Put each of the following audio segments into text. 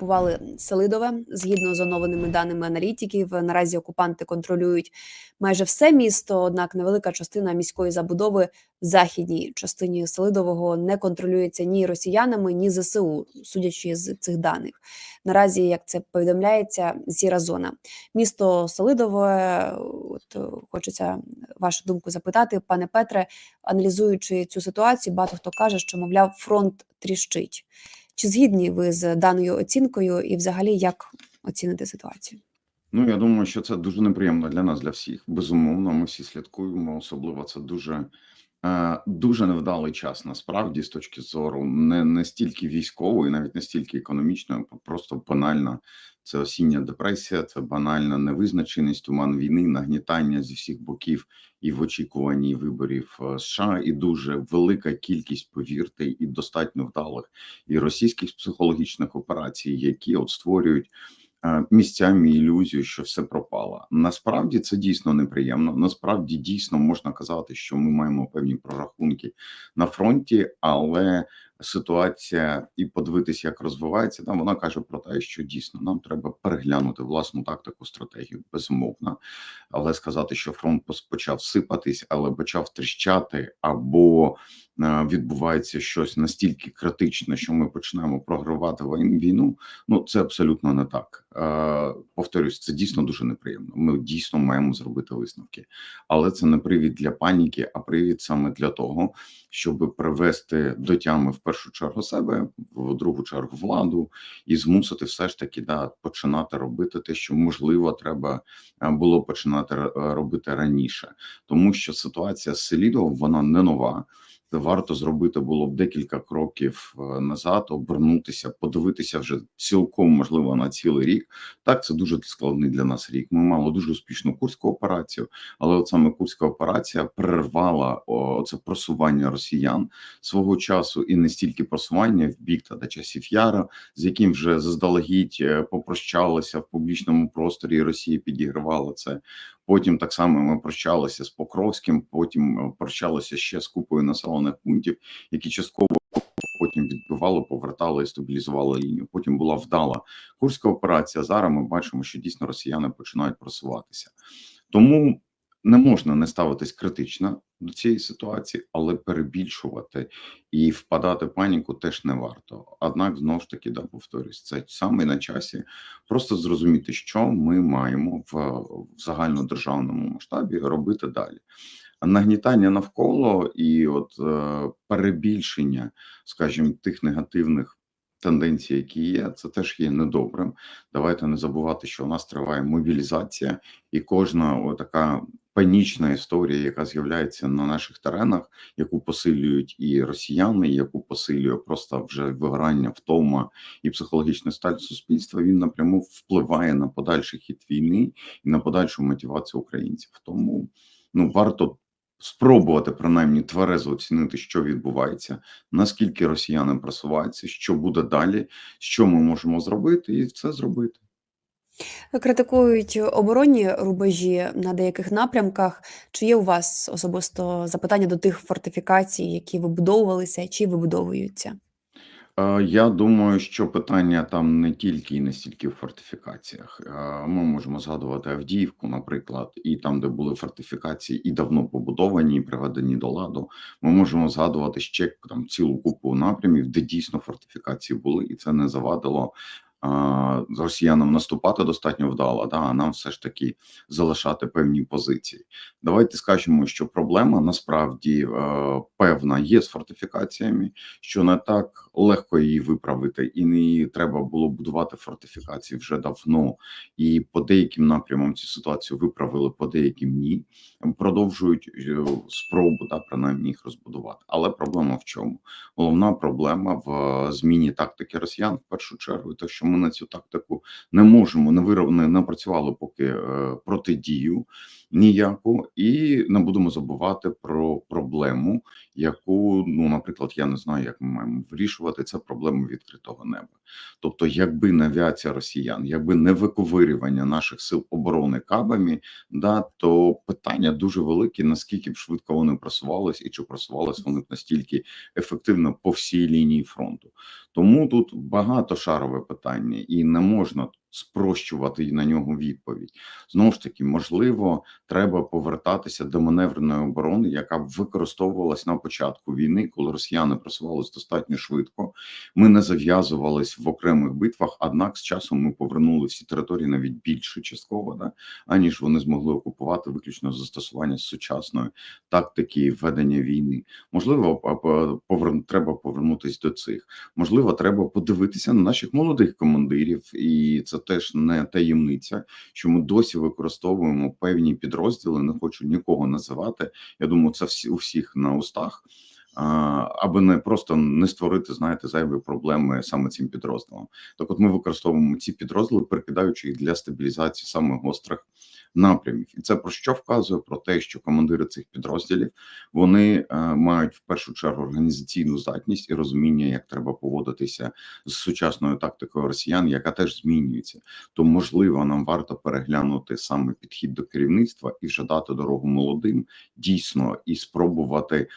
окупували Селидове. Згідно з оновленими даними аналітиків, наразі окупанти контролюють майже все місто. Однак невелика частина міської забудови в західній частині Селидового не контролюється ні росіянами, ні ЗСУ, судячи з цих даних. Наразі, як це повідомляється, сіра зона. Місто Селидове. От хочеться вашу думку запитати, пане Петре. Аналізуючи цю ситуацію, багато хто каже, що мовляв фронт тріщить. Чи згідні ви з даною оцінкою, і взагалі як оцінити ситуацію? Ну, я думаю, що це дуже неприємно для нас, для всіх. Безумовно, ми всі слідкуємо. Особливо це дуже дуже невдалий час. Насправді, з точки зору не, не стільки військової, навіть не стільки економічної, просто банальна. Це осіння депресія, це банальна невизначеність, туман війни, нагнітання зі всіх боків і в очікуванні виборів е, США, і дуже велика кількість, повірте, і достатньо вдалих і російських психологічних операцій, які от створюють е, місцями ілюзію, що все пропало. Насправді це дійсно неприємно. Насправді дійсно можна казати, що ми маємо певні прорахунки на фронті, але ситуація і подивитися, як розвивається там. Вона каже про те, що дійсно нам треба переглянути власну тактику, стратегію, безумовно, але сказати, що фронт почав сипатись, але почав тріщати, або е, відбувається щось настільки критичне, що ми починаємо програвати війну. Ну це абсолютно не так. Е, повторюсь, це дійсно дуже неприємно. Ми дійсно маємо зробити висновки, але це не привід для паніки, а привід саме для того, щоб привести до тями в першу чергу себе, в другу чергу владу, і змусити все ж таки да починати робити те, що можливо треба е, було починати робити раніше, тому що ситуація з Селідовим вона не нова. Варто зробити було б декілька кроків е, назад, обернутися, подивитися вже цілком можливо на цілий рік. Так, це дуже складний для нас рік. Ми мали дуже успішну курську операцію, але от саме курська операція перервала це просування росіян свого часу, і не стільки просування в бік та до часів Яра, з яким вже заздалегідь е, попрощалися в публічному просторі. і Росія підігравала це. Потім так само ми прощалися з Покровським. Потім е, прощалися ще з купою населених пунктів, які частково потім відбивали, повертали і стабілізували лінію. Потім була вдала курська операція. Зараз ми бачимо, що дійсно росіяни починають просуватися. Тому не можна не ставитись критично до цієї ситуації, але перебільшувати і впадати в паніку теж не варто. Однак, знову ж таки, да, повторюсь, це саме на часі просто зрозуміти, що ми маємо в, в загальнодержавному масштабі робити далі. Нагнітання навколо і от е, перебільшення, скажімо, тих негативних тенденцій, які є, це теж є недобрим. Давайте не забувати, що у нас триває мобілізація, і кожна така панічна історія, яка з'являється на наших теренах, яку посилюють і росіяни, яку посилює просто вже вигорання, втома і психологічний стан суспільства, він напряму впливає на подальший хід війни і на подальшу мотивацію українців. Тому ну варто. Спробувати принаймні тверезо оцінити, що відбувається, наскільки росіяни просуваються, що буде далі, що ми можемо зробити, і це зробити. Критикують оборонні рубежі на деяких напрямках. Чи є у вас особисто запитання до тих фортифікацій, які вибудовувалися чи вибудовуються? Я думаю, що питання там не тільки і не стільки в фортифікаціях. Ми можемо згадувати Авдіївку, наприклад, і там, де були фортифікації, і давно побудовані, і приведені до ладу. Ми можемо згадувати ще там цілу купу напрямів, де дійсно фортифікації були, і це не завадило росіянам наступати достатньо вдало. Да, а нам все ж таки залишати певні позиції. Давайте скажемо, що проблема насправді е, певна є з фортифікаціями що не так легко її виправити, і не треба було будувати фортифікації вже давно. І по деяким напрямам цю ситуацію виправили, по деяким ні. Продовжують е, спробу да, принаймні їх розбудувати. Але проблема в чому? Головна проблема в е, зміні тактики росіян в першу чергу, те, що ми на цю тактику не можемо, не вирав, не напрацювали поки е, протидію. Ніяку, і не будемо забувати про проблему, яку ну, наприклад, я не знаю, як ми маємо вирішувати це проблему відкритого неба. Тобто, якби не авіація росіян, якби не виковирювання наших сил оборони кабами, да то питання дуже велике, наскільки б швидко вони просувались, і чи просувались вони б настільки ефективно по всій лінії фронту. Тому тут багатошарове питання, і не можна спрощувати на нього відповідь. Знову ж таки, можливо, треба повертатися до маневреної оборони, яка б використовувалась на початку війни, коли росіяни просувались достатньо швидко. Ми не зав'язувались в окремих битвах, однак з часом ми повернули всі території навіть більше частково, да, аніж вони змогли окупувати виключно застосування сучасної тактики ведення війни. Можливо, повер... треба повернутися до цих. Можливо, треба подивитися на наших молодих командирів, і це теж не таємниця, що ми досі використовуємо певні підрозділи. Не хочу нікого називати. Я думаю, це всі у всіх на устах. Аби не просто не створити, знаєте, зайві проблеми саме цим підрозділом. Так, от ми використовуємо ці підрозділи, перекидаючи їх для стабілізації саме гострих напрямів, і це про що вказує про те, що командири цих підрозділів вони е, мають в першу чергу організаційну здатність і розуміння, як треба поводитися з сучасною тактикою росіян, яка теж змінюється. То можливо, нам варто переглянути саме підхід до керівництва і вже дати дорогу молодим дійсно і спробувати.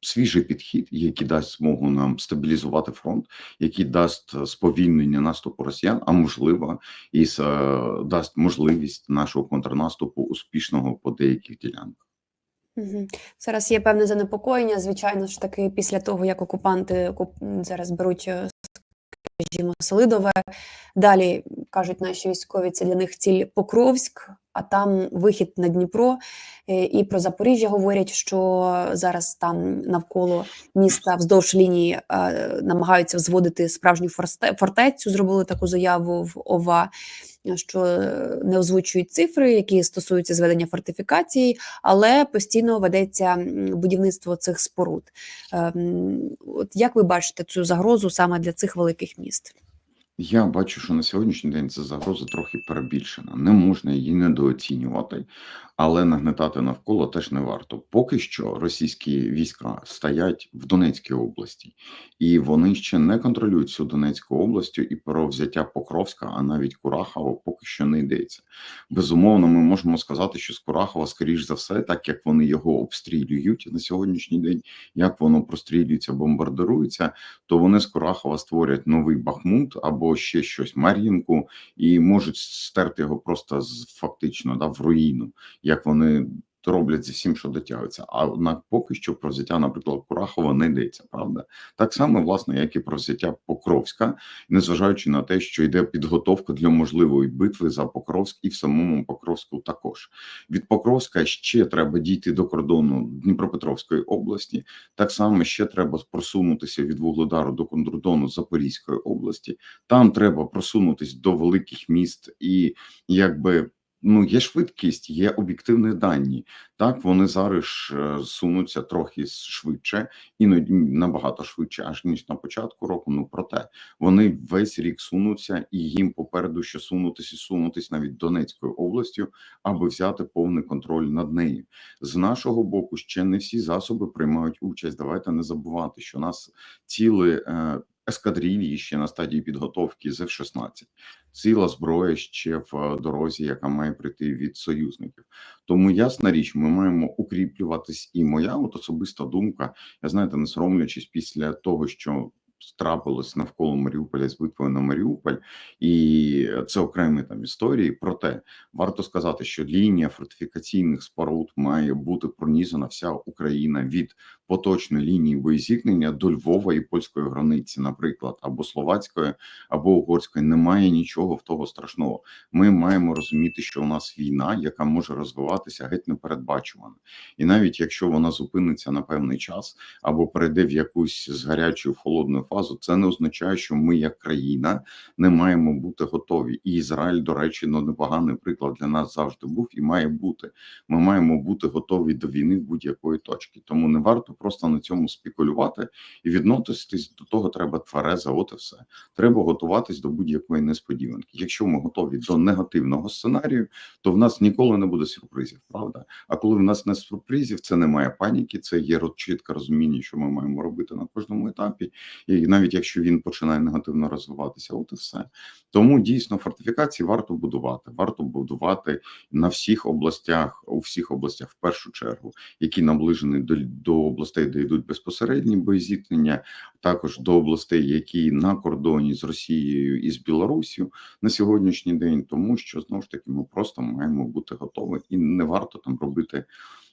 Свіжий підхід, який дасть змогу нам стабілізувати фронт, який дасть е, сповільнення наступу росіян, а можливо, і е, дасть можливість нашого контрнаступу успішного по деяких ділянках. Зараз є певне занепокоєння. Звичайно ж таки, після того як окупанти зараз беруть е, скажімо, Солидове. Далі кажуть наші військові, це для них ціль Покровськ, а там вихід на Дніпро. Е, і про Запоріжжя говорять, що зараз там навколо міста вздовж лінії е, намагаються зводити справжню фортецю. Зробили таку заяву в ОВА що не озвучують цифри, які стосуються зведення фортифікацій, але постійно ведеться будівництво цих споруд. Ем, от як ви бачите цю загрозу саме для цих великих міст? Я бачу, що на сьогоднішній день ця загроза трохи перебільшена. Не можна її недооцінювати, але нагнетати навколо теж не варто. Поки що російські війська стоять в Донецькій області, і вони ще не контролюють всю Донецьку область, і про взяття Покровська, а навіть Курахова, поки що не йдеться. Безумовно, ми можемо сказати, що з Курахова, скоріш за все, так як вони його обстрілюють на сьогоднішній день, як воно прострілюється, бомбардирується, то вони з Курахова створять новий Бахмут або ще щось Мар'їнку, і можуть стерти його просто з фактично да в руїну як вони роблять зі всім, що дотягується. А однак поки що про взяття, наприклад, Курахова не йдеться, правда? Так само, власне, як і про взяття Покровська, незважаючи на те, що йде підготовка для можливої битви за Покровськ і в самому Покровську також. Від Покровська ще треба дійти до кордону Дніпропетровської області. Так само ще треба просунутися від Вугледару до кордону Запорізької області. Там треба просунутися до великих міст і якби. Ну, є швидкість, є об'єктивні дані. Так вони зараз е, сунуться трохи швидше, іноді набагато швидше, аж ніж на початку року. Ну проте вони весь рік сунуться, і їм попереду ще сунутися і сунутись навіть Донецькою областю, аби взяти повний контроль над нею. З нашого боку ще не всі засоби приймають участь. Давайте не забувати, що нас ціли. Е, ескадрилії ще на стадії підготовки з F-16. ціла зброя ще в дорозі, яка має прийти від союзників. Тому ясна річ, ми маємо укріплюватись. І моя от особиста думка, я знаєте, не соромлячись після того, що трапилось навколо Маріуполя з битвою на Маріуполь, і це окремі там історії. Проте варто сказати, що лінія фортифікаційних споруд має бути пронізана вся Україна від поточної лінії боєзіткнення до Львова і польської границі, наприклад, або словацької, або угорської. Немає нічого в того страшного. Ми маємо розуміти, що у нас війна, яка може розвиватися геть непередбачувано. і навіть якщо вона зупиниться на певний час або перейде в якусь з гарячою в холодну фазу, це не означає, що ми, як країна, не маємо бути готові. І Ізраїль, до речі, ну непоганий приклад для нас завжди був і має бути. Ми маємо бути готові до війни в будь-якої точки. Тому не варто просто на цьому спекулювати і відноситись до того треба тверезо, от і все. Треба готуватись до будь-якої несподіванки. Якщо ми готові до негативного сценарію, то в нас ніколи не буде сюрпризів, правда? А коли в нас не сюрпризів, це немає паніки, це є чітке розуміння, що ми маємо робити на кожному етапі, і навіть якщо він починає негативно розвиватися, от і все. Тому дійсно фортифікації варто будувати. Варто будувати на всіх областях, у всіх областях в першу чергу, які наближені до, до областей, де йдуть безпосередні боєзіткнення, також до областей, які на кордоні з Росією і з Білорусію на сьогоднішній день, тому що знову ж таки ми просто маємо бути готові, і не варто там робити.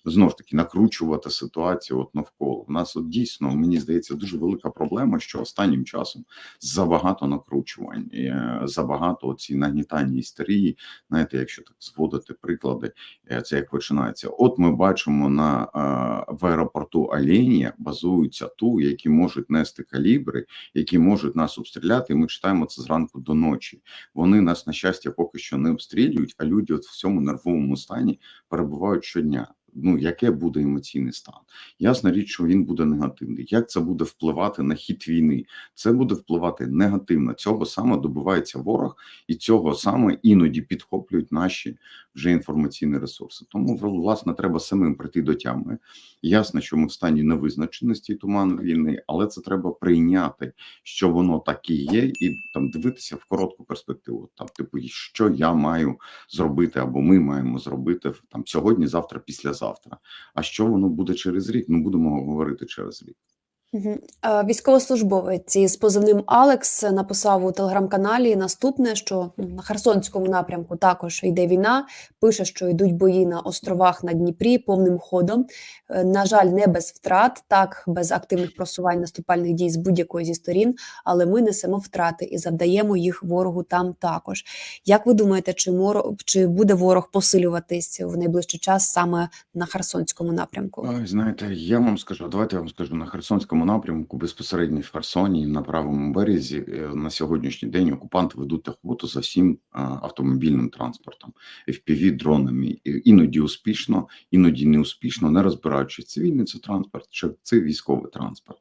Знову ж таки накручувати ситуацію от навколо. У нас от дійсно мені здається дуже велика проблема, що останнім часом забагато накручувань, е, забагато ці нагнітання істерії. Знаєте, якщо так зводити приклади, е, це як починається. От ми бачимо на е, в аеропорту Оленя базуються ту, які можуть нести калібри, які можуть нас обстріляти. І ми читаємо це зранку до ночі. Вони нас на щастя поки що не обстрілюють, а люди от в цьому нервовому стані перебувають щодня. Ну, яке буде емоційний стан? Ясна річ, що він буде негативний. Як це буде впливати на хід війни? Це буде впливати негативно. Цього саме добивається ворог, і цього саме іноді підхоплюють наші вже інформаційні ресурси. Тому власне треба самим прийти до тями. Ясно, що ми в стані невизначеності і туману війни, але це треба прийняти, що воно так і є, і там дивитися в коротку перспективу. Там, типу, що я маю зробити, або ми маємо зробити там сьогодні, завтра, післязавтра. А що воно буде через рік? Ну будемо говорити через рік. Мгм. Е, Військовослужбовець із позивним Алекс написав у телеграм-каналі наступне, що ну, на Херсонському напрямку також йде війна. Пише, що йдуть бої на островах на Дніпрі повним ходом. Е, На жаль, не без втрат, так без активних просувань наступальних дій з будь-якої зі сторін, але ми несемо втрати і завдаємо їх ворогу там також. Як ви думаєте, чи моро чи буде ворог посилюватись в найближчий час саме на Херсонському напрямку? Ой, знаєте, я вам скажу, давайте я вам скажу на Херсонському напрямку, безпосередньо в Херсоні, на правому березі, е, на сьогоднішній день окупанти ведуть охоту за всім автомобільним транспортом, fpv дронами, іноді успішно, іноді неуспішно, не розбираючи цивільний це транспорт чи це військовий транспорт.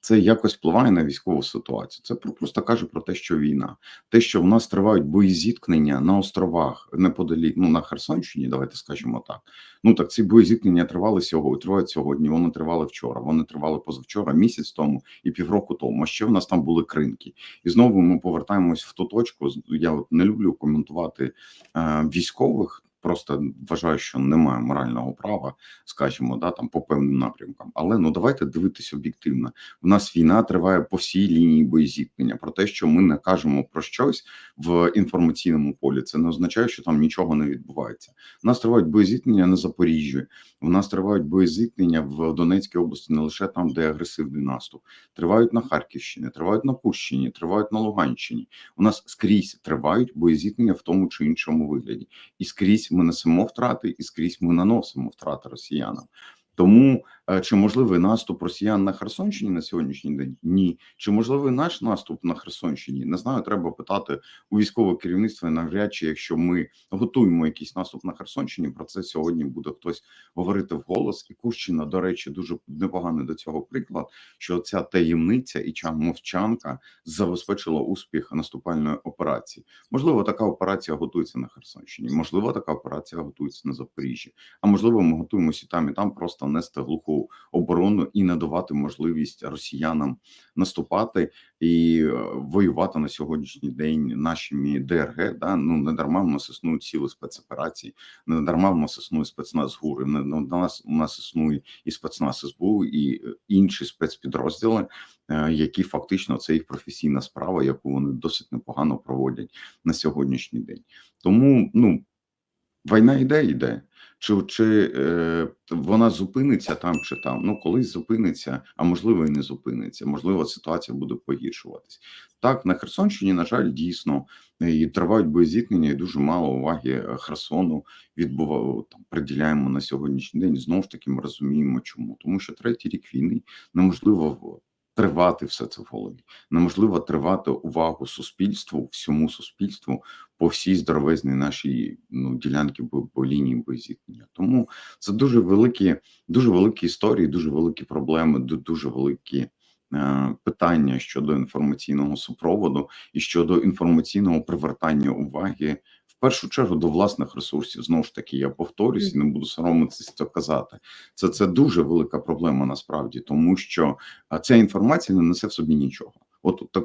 Це якось впливає на військову ситуацію. Це про- просто каже про те, що війна, те, що в нас тривають боєзіткнення на островах неподалік, ну на Херсонщині, давайте скажемо так. Ну так ці боєзіткнення тривали сьогодні, тривають сьогодні. Вони тривали вчора. Вони тривали позавчора, місяць тому і півроку тому. А ще в нас там були кринки. І знову ми повертаємось в ту точку. Я от не люблю коментувати е, військових. Просто вважаю, що немає морального права, скажімо, да там по певним напрямкам. Але ну давайте дивитись об'єктивно. У нас війна триває по всій лінії боєзіткнення. Про те, що ми не кажемо про щось в інформаційному полі, це не означає, що там нічого не відбувається. У нас тривають боєзіткнення на Запоріжжі. У нас тривають боєзіткнення в Донецькій області, не лише там, де агресивний наступ. Тривають на Харківщині, тривають на Курщині, тривають на Луганщині. У нас скрізь тривають боєзіткнення в тому чи іншому вигляді. І скрізь ми несемо втрати, і скрізь ми наносимо втрати росіянам. Тому чи можливий наступ росіян на Херсонщині на сьогоднішній день? Ні. Чи можливий наш наступ на Херсонщині? Не знаю. Треба питати у військового керівництва. і Навряд чи якщо ми готуємо якийсь наступ на Херсонщині, про це сьогодні буде хтось говорити вголос. І Курщина, до речі, дуже непоганий до цього приклад, що ця таємниця і ча мовчанка забезпечила успіх наступальної операції. Можливо, така операція готується на Херсонщині. Можливо, така операція готується на Запоріжжі. А можливо, ми готуємося там і там просто нести глуху оборону і не давати можливість росіянам наступати і е, воювати на сьогоднішній день нашими ДРГ. Да? Ну не дарма в нас існують цілі спецоперації, не дарма в нас існує спецназ ГУР, не не- у нас у нас існує і спецназ СБУ, і е, інші спецпідрозділи, е, які фактично це їх професійна справа, яку вони досить непогано проводять на сьогоднішній день. Тому ну війна йде, йде. Чи, чи е, вона зупиниться там чи там? Ну колись зупиниться, а можливо і не зупиниться. Можливо, ситуація буде погіршуватись. Так на Херсонщині, на жаль, дійсно е, і тривають боєзіткнення, і дуже мало уваги Херсону відбувало там. Приділяємо на сьогоднішній день. Знову ж таки, ми розуміємо, чому тому, що третій рік війни неможливо тривати все це в голові. Неможливо тривати увагу суспільству, всьому суспільству по всій здоровезній нашій ну ділянки бо, по лінії боєзіткнення. Тому це дуже великі, дуже великі історії, дуже великі проблеми, ду- дуже великі. е, Питання щодо інформаційного супроводу і щодо інформаційного привертання уваги першу чергу до власних ресурсів. Знову ж таки, я повторюсь і не буду соромитися це казати. Це це дуже велика проблема насправді, тому що ця інформація не несе в собі нічого. От так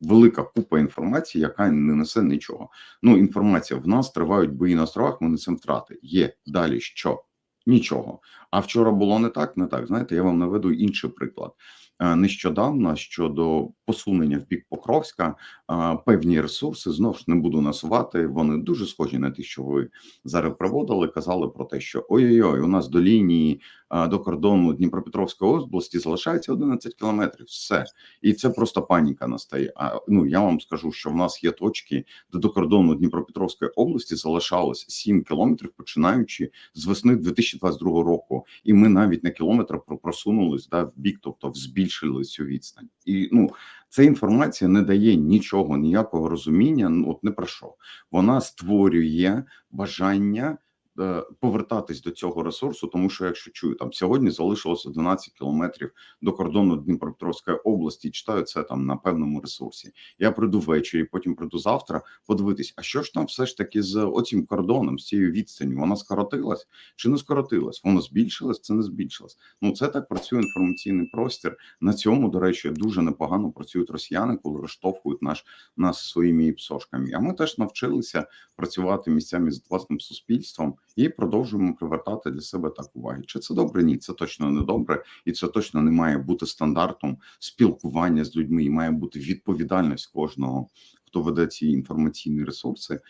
велика купа інформації, яка не несе нічого. Ну, інформація в нас тривають бої на островах, ми несемо втрати. Є далі що? Нічого. А вчора було не так, не так. Знаєте, я вам наведу інший приклад. Е, Нещодавно щодо посунення в бік Покровська е, певні ресурси знову ж не буду насувати. Вони дуже схожі на ті, що ви зараз приводили. Казали про те, що ой-ой-ой, у нас до лінії е, до кордону Дніпропетровської області залишається 11 кілометрів. Все, і це просто паніка настає. А ну я вам скажу, що в нас є точки, де до кордону Дніпропетровської області залишалось 7 кілометрів, починаючи з весни 2022 року, і ми навіть на кілометр просунулись да, в бік, тобто збільшили цю відстань. І ну ця інформація не дає нічого, ніякого розуміння. Ну от не про що вона створює бажання. Е, Повертатись до цього ресурсу, тому що якщо чую там сьогодні залишилось 11 кілометрів до кордону Дніпропетровської області, читаю це там на певному ресурсі. Я прийду ввечері, потім прийду завтра. Подивитись, а що ж там все ж таки з оцім кордоном, з цією відстанню? Вона скоротилась чи не скоротилась? Вона збільшилась, це не збільшилась. Ну це так працює інформаційний простір. На цьому, до речі, дуже непогано працюють росіяни, коли розштовхують наш нас своїми іпсошками. А ми теж навчилися працювати місцями з власним суспільством і продовжуємо привертати для себе так уваги. Чи це добре? Ні, це точно не добре, і це точно не має бути стандартом спілкування з людьми. І має бути відповідальність кожного, хто веде ці інформаційні ресурси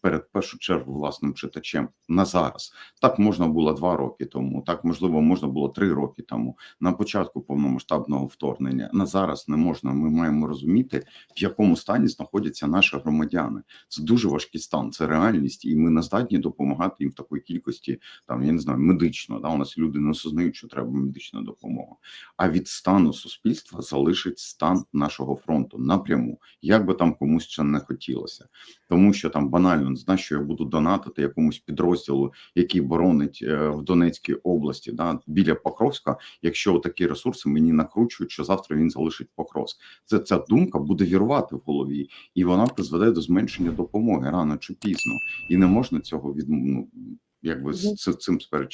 перед першу чергу власним читачем на зараз. Так можна було два роки тому, так можливо можна було три роки тому. На початку повномасштабного вторгнення на зараз не можна. Ми маємо розуміти, в якому стані знаходяться наші громадяни. Це дуже важкий стан, це реальність, і ми не здатні допомагати їм в такої кількості. Там я не знаю, медично. Да, у нас люди не осознають, що треба медична допомога. А від стану суспільства залишить стан нашого фронту напряму, як би там комусь ще не хотілося, тому що там банально знаєш, що я буду донатити якомусь підрозділу, який боронить е, в Донецькій області, да біля Покровська. Якщо такі ресурси мені накручують, що завтра він залишить Покровськ. Це ця думка буде вірувати в голові, і вона призведе до зменшення допомоги рано чи пізно, і не можна цього від ну, якби з з цим сперечатися.